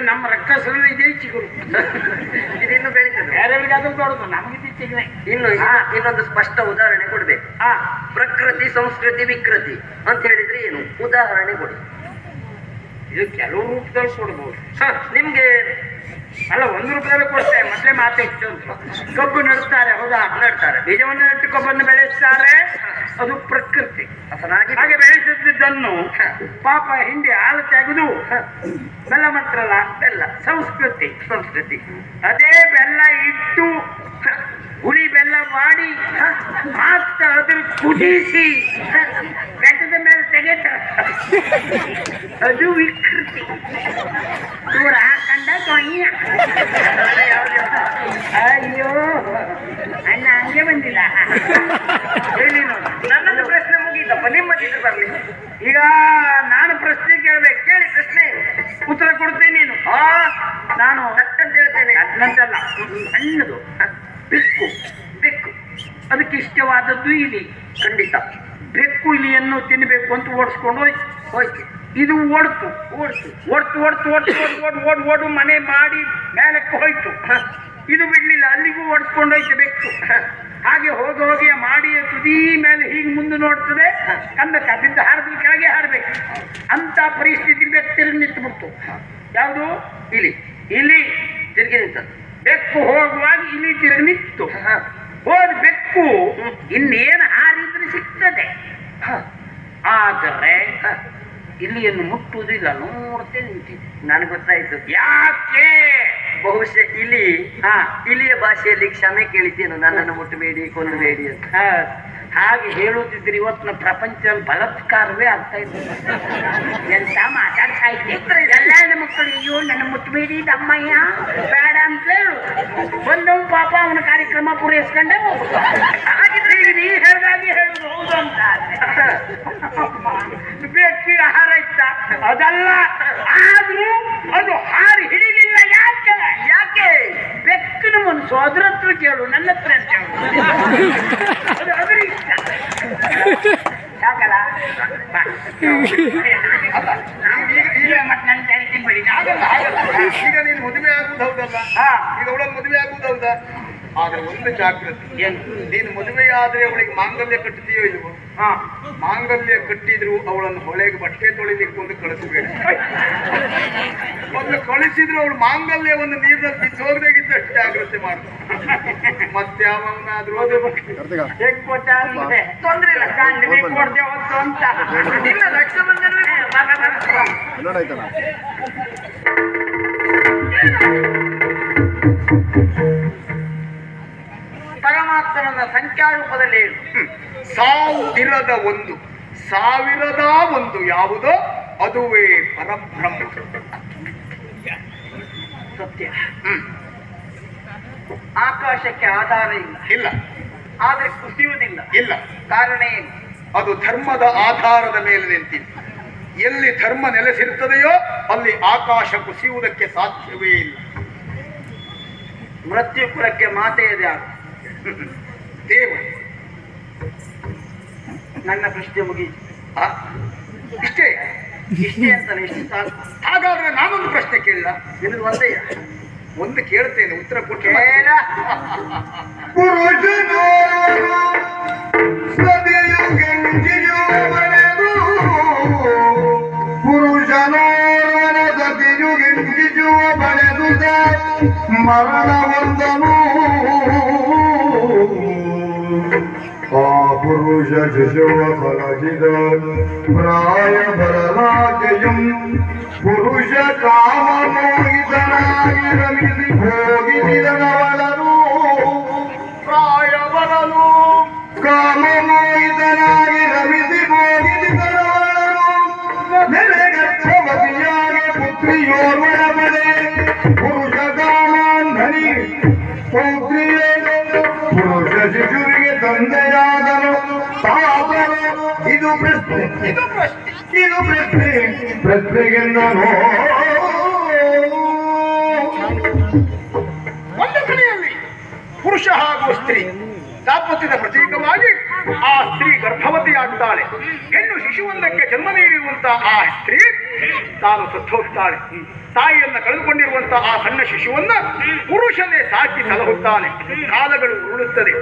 ನಮ್ಮ ರಕ್ಕಸರಲ್ಲಿ ಇದೇ ಚಿಗುರು ಇದು ಇನ್ನು ಬೆಳೀತದೆ. ಬೇರೆಯವ್ರಿಗೆ ಅದು ದೊಡ್ಡದು ನಮಗೆ ಇದು ಚಿಗುರೆ ಇನ್ನು ಇನ್ನು- ಇನ್ನೊಂದು ಸ್ಪಷ್ಟ ಉದಾಹರಣೆ ಕೊಡ್ಬೇಕು. ಆ ಪ್ರಕೃತಿ ಸಂಸ್ಕೃತಿ ವಿಕೃತಿ ಅಂತ ಹೇಳಿದ್ರೆ ಏನು? ಉದಾಹರಣೆ ಕೊಡಿ. ಇದು ಕೆಲವು ರೂಪದಲ್ಲಿ ಕೊಡ್ಬೋದು. ಸರ್ ನಿಮ್ಗೆ ಅಲ್ಲ ಒಂದು ರೂಪದಲ್ಲಿ ಕೊಡ್ತಾರೆ ಮತ್ತೆ ಮಾತು ಹೆಚ್ಚು ಅಂತ. ಕಬ್ಬು ನಡ್ತಾರೆ ಹೌದಾ? ನಡ್ತಾರೆ. ಬೀಜವನ್ನು ನೆಟ್ಟು ಕಬ್ಬನ್ನು ಬೆಳೆಸ್ತಾರೆ. ಅದು ಪ್ರಕೃತಿ. ಹಾಗೆ ಬೆಳೆಸುತ್ತಿದ್ದನ್ನು ಪಾಪ ಹಿಂದೆ ಹಾಲು ತೆಗೆದು ಬೆಲ್ಲ ಮಾತ್ರ ಬೆಲ್ಲ ಸಂಸ್ಕೃತಿ. ಸಂಸ್ಕೃತಿ. ಅದೇ ಬೆಲ್ಲ ಇಟ್ಟು ಹುಳಿ ಬೆಲ್ಲ ಮಾಡಿ ಮಾತ್ರ ಅದನ್ನು ಕುದಿಸಿ ಬೆಟ್ಟದ ಮೇಲೆ ತೆಗಿತಾರೆ ಅದು ವಿಕೃತಿ. ದೂರ ಹಾಕಂಡ ಅಯ್ಯೋ. ಹಂಗೆ ಬಂದಿಲ್ಲ ಹೇಳಿ ನನ್ನದು ಪ್ರಶ್ನೆ ಮುಗೀತಪ್ಪ ನಿಮ್ಮದಿದ್ದು ಬರಲಿ ಈಗ ನಾನು ಪ್ರಶ್ನೆ ಕೇಳ್ಬೇಕು ಕೇಳಿ ಪ್ರಶ್ನೆ ಉತ್ತರ ಕೊಡ್ತೀನಿ ನೀನು ಆ ನಾನು ಹತ್ತಂತ ಹೇಳ್ತೇನೆ ನಂತಲ್ಲ ಸಣ್ಣದು ಬೆಕ್ಕು ಬೆಕ್ಕು ಅದಕ್ಕೆ ಇಷ್ಟವಾದದ್ದು ಇಲಿ ಖಂಡಿತ ಬೆಕ್ಕು ಇಲಿಯನ್ನು ತಿನ್ನಬೇಕು ಅಂತ ಓಡಿಸ್ಕೊಂಡು ಹೋಯ್ತು ಹೋಯ್ತು ಇದು ಓಡ್ತು ಓಡ್ತು ಓಡ್ತು ಓಡ್ತು ಓಡ್ತು ಓಡ್ ಓಡ್ ಓಡ್ ಓಡು ಮನೆ ಮಾಡಿ ಮೇಲಕ್ಕೆ ಹೋಯ್ತು ಇದು ಬಿಡ್ಲಿಲ್ಲ, ಅಲ್ಲಿಗೂ ಓಡಿಸ್ಕೊಂಡೋಯ್ತು ಹಾಗೆ ಹೋಗಿ ಹೋಗಿ ಮಾಡಿ ತುದಿ ಮೇಲೆ ಹೀಗೆ ಮುಂದೆ ನೋಡ್ತದೆ ಕಂದಕ್ಕೆ ಅದಿಂದ ಹಾರಿದ್ರೆ ಕೆಳಗೆ ಹಾರಬೇಕು. ಅಂತ ಪರಿಸ್ಥಿತಿ ಬೆಕ್ಕು ತಿರುಗಿ ನಿಂತು ಯಾವುದು? ಇಲಿ ಇಲಿ ತಿರುಗಿ ನಿಂತದ್ದು ಬೆಕ್ಕು ಹೋಗುವಾಗ ಇಲಿ ತಿರುಗಿ ನಿಂತು. ಹೋದ ಬೆಕ್ಕು ಇನ್ನೇನು ಹಾರಿದ್ರೆ ಸಿಗ್ತದೆ. ಆದರೆ ಇಲ್ಲಿಯನ್ನು ಇಲಿಯನ್ನು ಮುಟ್ಟುವುದಿಲ್ಲ ನೋಡ್ತೇನೆ ನನಗೆ ಗೊತ್ತಾಯ್ತು. ಯಾಕೆ? ಬಹುಶಃ ಇಲಿ ಹಾ. ಇಲಿಯ ಭಾಷೆಯಲ್ಲಿ ಕ್ಷಮೆ ಕೇಳಿದ್ದೇನು? ನನ್ನನ್ನು ಮುಟ್ಟಬೇಡಿ ಕೊಲ್ಲಬೇಡಿ ಅಂತ. ಹಾಗೆ ಹೇಳುತ್ತಿದ್ರೆ ಇವತ್ತಿನ ಪ್ರಪಂಚದಲ್ಲಿ ಬಲತ್ಕಾರವೇ ಆಗ್ತಾ ಇದೆ ಎಂತ ಮಾತಾಡ್ತಾ ಇದ್ರೆ ಎಲ್ಲ ಮಕ್ಕಳು ಅಯ್ಯೋ ನನ್ನ ಮುಟ್ಟಬೇಡಿ ತಮ್ಮಯ್ಯ ಬೇಡ ಅಂತ ಹೇಳು. ಬಂದವನು ಪಾಪ ಅವನ ಕಾರ್ಯಕ್ರಮ ಪೂರೈಸ್ಕೊಂಡೆ ಹಾಗಿದ್ರೆ ನೀ ಹೇಳ್ದಾಗೆ ಹೇಳುದು ಹೌದು ಅಂತ. ಬೆಕ್ಕಿಗೆ ಆಹಾರ ಇತ್ತ? ಅದಲ್ಲ. ಆದ್ರೂ ಅದು ಹಾರಿ ಯಾಕೆ ಬೆಕ್ಕಿನ ಮನಸ್ಸು ಅದ್ರ ಹತ್ರ ಕೇಳು ನನ್ನ ಹತ್ರ ಅಂತ ಹೇಳು. ಅದು ಅದ್ರ ಇಷ್ಟ. ಯಾಕಲ್ಲ ನಾವು ಈಗ- ಮತ್ತೆ ನನ್ನ ಕೈ ಮಾಡಿ ಆಗಲ್ಲ ಆಗಲ್ಲ ಈಗ ನೀನು ಮದುವೆ ಆಗುವುದು ಹೌದಲ್ಲ? ಈಗ ಅವಳ ಮದುವೆ ಆಗುವುದು ಹೌದಾ? ಆದ್ರೆ ಒಂದು ಜಾಗೃತಿ ಏನು? ನೀನು ಮದುವೆ ಆದ್ರೆ ಅವಳಿಗೆ ಮಾಂಗಲ್ಯ ಕಟ್ಟುತ್ತೀಯೋ ಇಲ್ವೋ? ಹಾ. ಮಾಂಗಲ್ಯ ಕಟ್ಟಿದ್ರು ಅವಳನ್ನು ಹೊಳೆಗೆ ಬಟ್ಟೆ ತೊಳಿಲಿಕ್ಕೆ ಒಂದು ಕಳಿಸಬೇಡ. ಒಂದು ಕಳಿಸಿದ್ರು ಅವಳು ಒಂದು ನೀರಿನಲ್ಲಿ ಬಿದ್ದು ಹೋಗದಾಗಿದ್ದಷ್ಟು ಜಾಗ್ರತೆ ಮಾಡ್ತು ಮತ್ತೆ ಅವನಾದ್ರೂ ತೊಂದ್ರೆ ಇಲ್ಲ ಕಾಣ್ ಕೊಡ್ದೆ ಹೊತ್ತು ಅಂತ. ಇಲ್ಲ ಸಂಖ್ಯಾ ರೂಪದಲ್ಲಿ ಸಂಖ್ಯಾರೂಪದಲ್ಲಿ ಹೇಳು. ಸಾವಿರದ ಒಂದು. ಸಾವಿರದ ಒಂದು ಯಾವುದೋ ಅದುವೇ ಪರಬ್ರಹ್ಮ. ಸತ್ಯ. ಆಕಾಶಕ್ಕೆ ಆಧಾರ ಇಲ್ಲ. ಇಲ್ಲ. ಆದ್ರೆ ಕುಸಿಯುವುದಿಲ್ಲ ಇಲ್ಲ. ಕಾರಣ ಏನು? ಅದು ಧರ್ಮದ ಆಧಾರದ ಮೇಲೆ ನಿಂತಿದೆ. ಎಲ್ಲಿ ಧರ್ಮ ನೆಲೆಸಿರುತ್ತದೆಯೋ ಅಲ್ಲಿ ಆಕಾಶ ಕುಸಿಯುವುದಕ್ಕೆ ಸಾಧ್ಯವೇ ಇಲ್ಲ. ಮೃತ್ಯುಪುರಕ್ಕೆ ಮಾತೆ ದೇವ. ನನ್ನ ಪ್ರಶ್ನೆ ಮುಗೀತು ಆ? ಇಷ್ಟೇ? ಇಷ್ಟೇ ಅಂತಾನೆ ಇಷ್ಟು ಸಾಕು. ಹಾಗಾದ್ರೆ ನಾನೊಂದು ಪ್ರಶ್ನೆ ಕೇಳಿಲ್ಲ ನಿನ್ನದು ಒಂದೇ. ಒಂದು ಕೇಳ್ತೇನೆ. ಉತ್ತರ ಕೊಟ್ಟರೆ ಮರಣ ಪುರುಷನು ಪುರುಷ ಶಿಶುವ ಫಲಜಿದ ಪ್ರಾಯ ಬರಲಾಕೆಯಂ ಪುರುಷ ಕಾಮ ಮೋಹಿತನಾಗಿ ರಮಿಸಿ ಹೋಗಿಸಿದನವಳನು ಪ್ರಾಯ ಬರಲು ಕಾಮ ಮೋಹಿತನಾಗಿ ರಮಿಸಿ ಇದು ಪ್ರಶ್ನೆ ಇದು ಪ್ರಶ್ನೆ ಪ್ರಶ್ನೆಗೆಂದನು ಒಂದು ಕಡೆಯಲ್ಲಿ ಪುರುಷ ಹಾಗೂ ಸ್ತ್ರೀ ದಾಂಪತ್ಯದ ಪ್ರತೀಕವಾಗಿ ಆ ಸ್ತ್ರೀ ಗರ್ಭವತಿಯಾಗ್ತಾಳೆ ಹೆಣ್ಣು ಶಿಶುವೊಂದಕ್ಕೆ ಜನ್ಮ ನೀಡಿರುವಂತಹ ಆ ಸ್ತ್ರೀ ತಾನು ಸತ್ತೋಗ್ತಾಳೆ. ತಾಯಿಯನ್ನ ಕಳೆದುಕೊಂಡಿರುವಂತಹ ಆ ಸಣ್ಣ ಶಿಶುವನ್ನ ಪುರುಷನೇ ಸಾಕಿ ಸಲಹುತ್ತಾನೆ ಕಾಲಗಳು ಉರುಳುತ್ತದೆ.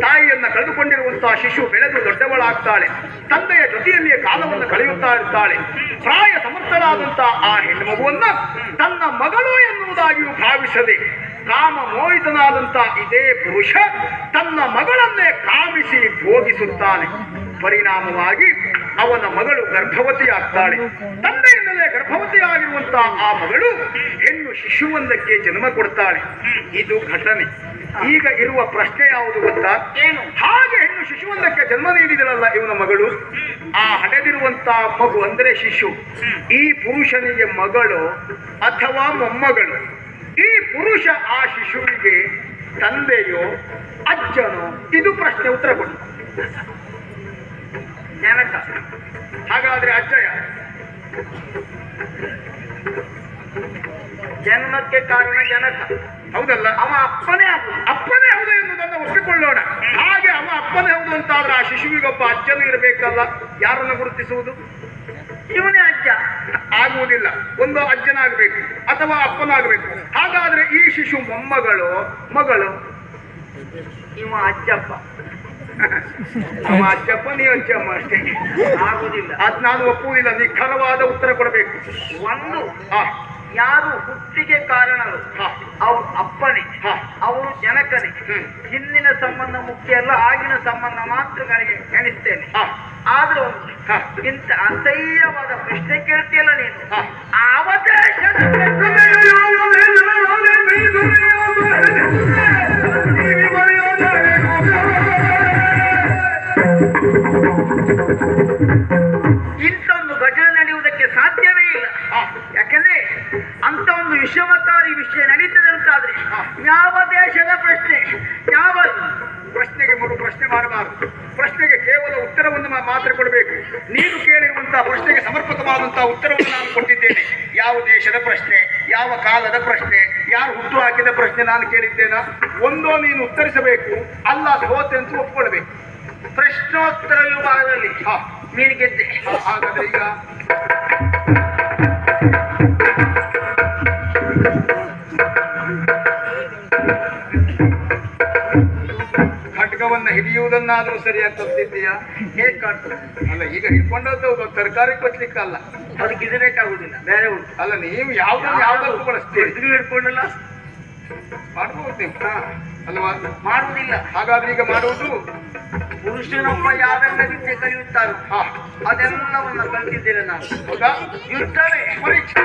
ತಾಯಿಯನ್ನ ಕಳೆದುಕೊಂಡಿರುವಂತಹ ಶಿಶು ಬೆಳೆದು ದೊಡ್ಡವಳಾಗ್ತಾಳೆ. ತಂದೆಯ ಜೊತೆಯಲ್ಲಿಯೇ ಕಾಲವನ್ನು ಕಳೆಯುತ್ತಾ ಇರ್ತಾಳೆ. ಪ್ರಾಯ ಸಮರ್ಥರಾದಂತಹ ಆ ಹೆಣ್ಣು ಮಗುವನ್ನ ತನ್ನ ಮಗಳು ಎನ್ನುವುದಾಗಿಯೂ ಭಾವಿಸದೆ ಕಾಮ ಮೋಹಿತನಾದಂತಹ ಇದೇ ಪುರುಷ ತನ್ನ ಮಗಳನ್ನೇ ಕಾಮಿಸಿ ಭೋಗಿಸುತ್ತಾನೆ ಪರಿಣಾಮವಾಗಿ ಅವನ ಮಗಳು ಗರ್ಭವತಿಯಾಗ್ತಾಳೆ. ತಂದೆಯಿಂದಲೇ ಗರ್ಭವತಿಯಾಗಿರುವಂತಹ ಆ ಮಗಳು ಹೆಣ್ಣು ಶಿಶುವೊಂದಕ್ಕೆ ಜನ್ಮ ಕೊಡ್ತಾಳೆ. ಇದು ಘಟನೆ. ಈಗ ಇರುವ ಪ್ರಶ್ನೆ ಯಾವುದು ಗೊತ್ತಾ? ಏನು? ಹಾಗೆ ಹೆಣ್ಣು ಶಿಶುವೊಂದಕ್ಕೆ ಜನ್ಮ ನೀಡಿದಳಲ್ಲ ಇವನ ಮಗಳು? ಆ ಹಡೆದಿರುವಂತ ಮಗು ಅಂದ್ರೆ ಶಿಶು. ಈ ಪುರುಷನಿಗೆ ಮಗಳು ಅಥವಾ ಮೊಮ್ಮಗಳು. ಈ ಪುರುಷ ಆ ಶಿಶುವಿಗೆ ತಂದೆಯೋ ಅಜ್ಜನೋ ಇದು ಪ್ರಶ್ನೆ ಉತ್ತರ ಕೊಡಿ. ಜನಕ ಹಾಗಾದ್ರೆ ಅಜ್ಜ ಯಾರು? ಜನ್ಮಕ್ಕೆ ಕಾರಣ ಜನಕ ಹೌದಲ್ಲ? ಅವ ಅಪ್ಪನೇ ಅಪ್ಪನೇ ಹೌದು ಎನ್ನುವುದನ್ನು ಒಪ್ಪಿಕೊಳ್ಳೋಣ. ಹಾಗೆ ಅವ ಅಪ್ಪನೇ ಹೌದು ಅಂತಾದ್ರೆ ಆ ಶಿಶುವಿಗೊಬ್ಬ ಅಜ್ಜನು ಇರಬೇಕಲ್ಲ. ಯಾರನ್ನು ಗುರುತಿಸುವುದು? ಆಗುವುದಿಲ್ಲ. ಒಂದು ಅಜ್ಜನಾಗಬೇಕು ಅಥವಾ ಅಪ್ಪನಾಗಬೇಕು. ಹಾಗಾದ್ರೆ ಈ ಶಿಶು ಮೊಮ್ಮಗಳು ಮಗಳು? ನಿಮ್ಮ ಅಜ್ಜಪ್ಪ. ನಮ್ಮ ಅಜ್ಜಪ್ಪ ನೀವು ಅಜ್ಜಮ್ಮ ಅಷ್ಟೇ. ಆಗುದಿಲ್ಲ ಅದ್ ನಾನು ಒಪ್ಪುವುದಿಲ್ಲ. ನಿಖರವಾದ ಉತ್ತರ ಕೊಡಬೇಕು. ಒಂದು ಯಾರು ಹುಟ್ಟಿಗೆ ಕಾರಣರು? ಅವ್ರು ಅಪ್ಪನೇ. ಅವರು ಜನಕನೇ. ಹಿಂದಿನ ಸಂಬಂಧ ಮುಖ್ಯ ಅಲ್ಲ ಆಗಿನ ಸಂಬಂಧ ಮಾತ್ರ ನನಗೆ ಎಣಿಸ್ತೇನೆ. ಆದ್ರೂ. ಇಂಥ ಅಸಹ್ಯವಾದ ಪ್ರಶ್ನೆ ಕೇಳ್ತೀಯಲ್ಲ ನೀನು ಇಂಥೊಂದು ಅವದೇಶದ ಇಂಥ ಒಂದು ಘಟನೆ ನಡೆಯುವುದಕ್ಕೆ ಸಾಧ್ಯವೇ ಇಲ್ಲ. ಯಾಕಂದ್ರೆ ಅಂತ ಒಂದು ವಿಷಮಕಾರಿ ವಿಷಯ ನಡೀತದೆ ಅಂತಾದ್ರೆ ಯಾವ ದೇಶದ ಪ್ರಶ್ನೆ ಯಾವ ಪ್ರಶ್ನೆಗೆ ಮರು ಪ್ರಶ್ನೆ ಮಾಡಬಾರದು. ಪ್ರಶ್ನೆಗೆ ಕೇವಲ ಉತ್ತರವನ್ನು ಮಾತ್ರ ಕೊಡಬೇಕು. ನೀನು ಕೇಳಿರುವಂತಹ ಪ್ರಶ್ನೆಗೆ ಸಮರ್ಪಕವಾದಂತಹ ಉತ್ತರವನ್ನು ನಾನು ಕೊಟ್ಟಿದ್ದೇನೆ. ಯಾವ ದೇಶದ ಪ್ರಶ್ನೆ, ಯಾವ ಕಾಲದ ಪ್ರಶ್ನೆ, ಯಾರು ಹುಟ್ಟು ಹಾಕಿದ ಪ್ರಶ್ನೆ ನಾನು ಕೇಳಿದ್ದೇನ? ಒಂದೋ ನೀನು ಉತ್ತರಿಸಬೇಕು, ಅಲ್ಲ ಹೋತೆ ಅಂತ ಒಪ್ಕೊಳ್ಬೇಕು. ಪ್ರಶ್ನೋತ್ತರ ವಿಭಾಗದಲ್ಲಿ. ನೀನು ಗೆದ್ದೆ. ಹಾಗಾದ್ರೆ ಈಗ ಖಡ್ಗವನ್ನ ಹಿಡಿಯುವುದನ್ನಾದ್ರೂ ಸರಿಯಾಗಿ ಕಲ್ತಿದ್ದೀಯಾ ಹೇಗೆ ಕಾಣ್ತದೆ ಅಲ್ಲ ಈಗ ಹಿಡ್ಕೊಂಡದ್ದು ತರಕಾರಿ ಕೊಚ್ಲಿಕ್ಕಲ್ಲ ಅದಕ್ಕೆ ಇದು ಬೇಕಾಗುದಿಲ್ಲ. ಬೇರೆ ಉಂಟು. ಅಲ್ಲ ನೀವು ಯಾವ್ದನ್ನು ಯಾವ್ದಕ್ಕೂ ಬಳಸ್ತೀರಿ ಇದು ಹಿಡ್ಕೊಂಡಲ್ಲ? ಮಾಡ್ಬೋದು ನೀವು. ಅಲ್ವಾ ಮಾಡುವುದಿಲ್ಲ. ಹಾಗಾದ್ರೆ ಈಗ ಮಾಡುವುದು? ಪುರುಷನೊಬ್ಬ ಯಾವೆಲ್ಲ ವಿದ್ಯೆ ಕಲಿಯುತ್ತಾರೋ ಹಾ. ಅದೆಲ್ಲವನ್ನ ಕಲಿತಿದ್ದೇನೆ ನಾನು. ಹೌದಾ? ಯುದ್ಧವೇ ಪರೀಕ್ಷೆ.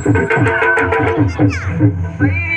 Please.